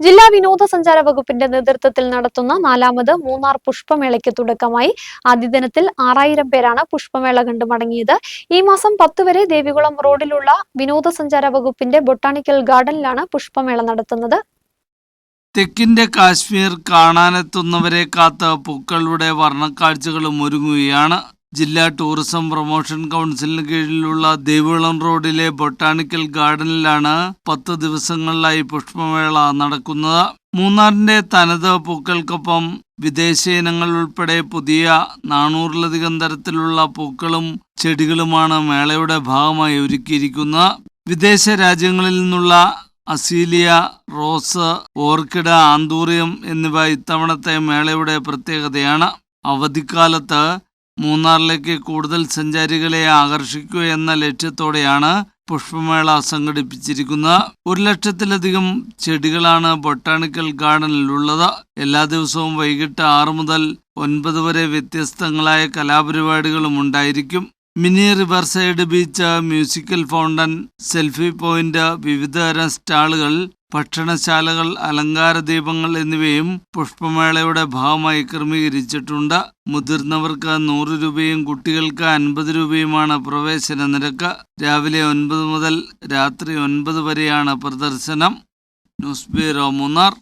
ജില്ലാ വിനോദസഞ്ചാര വകുപ്പിന്റെ നേതൃത്വത്തിൽ നടത്തുന്ന നാലാമത് മൂന്നാർ പുഷ്പമേളയ്ക്ക് തുടക്കമായി. ആദ്യ ദിനത്തിൽ ആറായിരം പേരാണ് പുഷ്പമേള കണ്ടു മടങ്ങിയത്. ഈ മാസം പത്ത് വരെ ദേവികുളം റോഡിലുള്ള വിനോദസഞ്ചാര വകുപ്പിന്റെ ബൊട്ടാണിക്കൽ ഗാർഡനിലാണ് പുഷ്പമേള നടത്തുന്നത്. തെക്കിന്റെ കാശ്മീർ കാണാനെത്തുന്നവരെ കാത്ത് പൂക്കളുടെ വർണക്കാഴ്ചകളും ഒരുങ്ങുകയാണ്. ജില്ലാ ടൂറിസം പ്രൊമോഷൻ കൗൺസിലിന് കീഴിലുള്ള ദേവികുളം റോഡിലെ ബൊട്ടാണിക്കൽ ഗാർഡനിലാണ് പത്ത് ദിവസങ്ങളിലായി പുഷ്പമേള നടക്കുന്നത്. മൂന്നാറിന്റെ തനത് പൂക്കൾക്കൊപ്പം വിദേശ ഇനങ്ങൾ ഉൾപ്പെടെ പുതിയ നാനൂറിലധികം തരത്തിലുള്ള പൂക്കളും ചെടികളുമാണ് മേളയുടെ ഭാഗമായി ഒരുക്കിയിരിക്കുന്നത്. വിദേശ രാജ്യങ്ങളിൽ നിന്നുള്ള അസീലിയ റോസ് ഓർക്കിഡ് ആന്തൂറിയം എന്നിവ ഇത്തവണത്തെ മേളയുടെ പ്രത്യേകതയാണ്. അവധിക്കാലത്ത് മൂന്നാറിലേക്ക് കൂടുതൽ സഞ്ചാരികളെ ആകർഷിക്കുക എന്ന ലക്ഷ്യത്തോടെയാണ് പുഷ്പമേള സംഘടിപ്പിച്ചിരിക്കുന്നത്. ഒരു ലക്ഷത്തിലധികം ചെടികളാണ് ബൊട്ടാണിക്കൽ ഗാർഡനിലുള്ളത്. എല്ലാ ദിവസവും വൈകിട്ട് ആറ് മുതൽ ഒൻപത് വരെ വ്യത്യസ്തങ്ങളായ കലാപരിപാടികളും ഉണ്ടായിരിക്കും. Mini river side beach musical fountain selfie point വിവിധതരം സ്റ്റാളുകൾ ഭക്ഷണശാലകൾ അലങ്കാര ദീപങ്ങൾ എന്നിവയും പുഷ്പമേളയുടെ ഭാഗമായി ക്രമീകരിച്ചിട്ടുണ്ട്. മുതിർന്നവർക്ക് നൂറ് രൂപയും കുട്ടികൾക്ക് അൻപത് രൂപയുമാണ് പ്രവേശന നിരക്ക്. രാവിലെ ഒൻപത് മുതൽ രാത്രി ഒൻപത് വരെയാണ് പ്രദർശനം. News bureau Munnar.